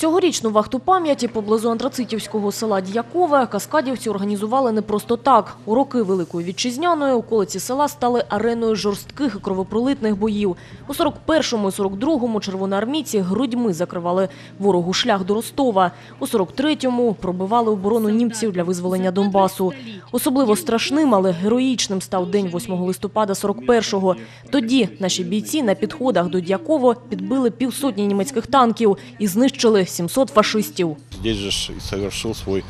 Цьогорічну вахту пам'яті поблизу антрацитівського села Д'якове каскадівці організували не просто так. У роки Великої Вітчизняної околиці села стали ареною жорстких і кровопролитних боїв. У 41-му і 42-му червоноармійці грудьми закривали ворогу шлях до Ростова. У 43-му пробивали оборону німців для визволення Донбасу. Особливо страшним, але героїчним став день 8 листопада 41-го. Тоді наші бійці на підходах до Д'яково підбили півсотні німецьких танків і знищили 700 фашистів. Здесь же ж и совершил свой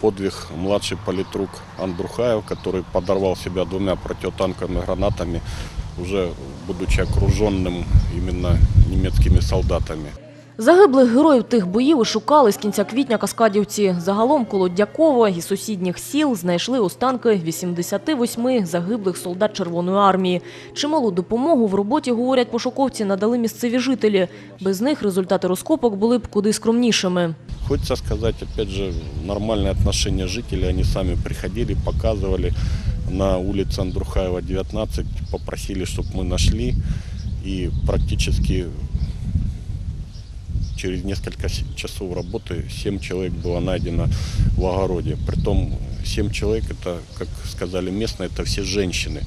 подвиг младший политрук Андрухаев, который подорвал себя двумя противотанковыми гранатами, уже будучи окруженным именно немецкими солдатами. Загиблих героїв тих боїв і шукали з кінця квітня каскадівці. Загалом коло Дякова і сусідніх сіл знайшли останки 88 загиблих солдат Червоної армії. Чималу допомогу в роботі, говорять пошуковці, надали місцеві жителі. Без них результати розкопок були б куди скромнішими. Хочется сказать, опять же, нормальное отношение жителей. Они сами приходили, показывали на улице Андрухаева, 19, попросили, чтобы мы нашли. И практически через несколько с- часов работы 7 человек было найдено в огороде. Притом 7 человек, это, как сказали местные, это все женщины.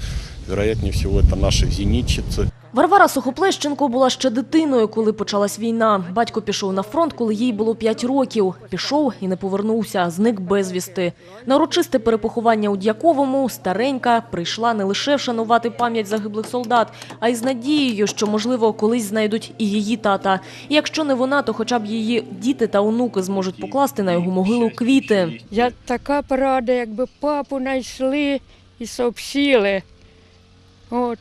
Вероятнее всего, это наши зенитчицы. Варвара Сухоплещенко була ще дитиною, коли почалась війна. Батько пішов на фронт, коли їй було 5 років. Пішов і не повернувся, зник безвісти. На урочисте перепоховання у Дяковому старенька прийшла не лише вшанувати пам'ять загиблих солдат, а й з надією, що, можливо, колись знайдуть і її тата. І якщо не вона, то хоча б її діти та онуки зможуть покласти на його могилу квіти. Я така рада, якби папу знайшли і сообщили. От.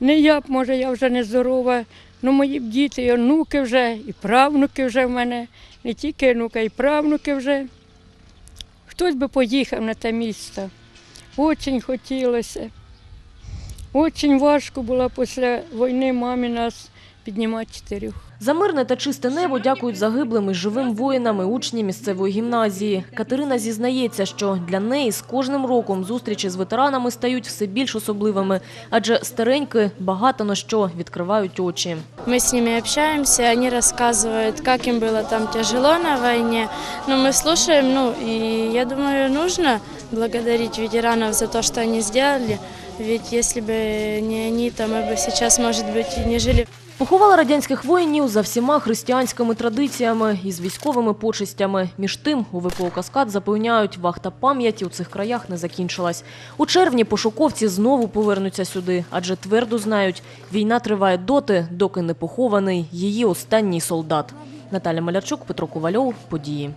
Не я б, може, я вже не здорова, ну мої б діти, і онуки вже, і правнуки вже в мене, не тільки онука, і правнуки вже. Хтось би поїхав на те місто. Очень хотілося. Очень важко було після війни мамі нас піднімати чотирьох. За мирне та чисте небо дякують загиблим і живим воїнам і учні місцевої гімназії. Катерина зізнається, що для неї з кожним роком зустрічі з ветеранами стають все більш особливими, адже старенькі багато на що відкривають очі. Мы с ними общаемся, они рассказывают, как им было там тяжело на войне. Но мы слушаем, ну, и я думаю, нужно благодарить ветеранов за то, что они сделали. Ведь если бы не они, то мы бы сейчас, может быть, и не жили Поховали радянських воїнів за всіма християнськими традиціями і з військовими почестями. Між тим, у ВПО «Каскад» запевняють, вахта пам'яті у цих краях не закінчилась. У червні пошуковці знову повернуться сюди, адже твердо знають, війна триває доти, доки не похований її останній солдат. Наталя Малярчук, Петро Ковальов, Події.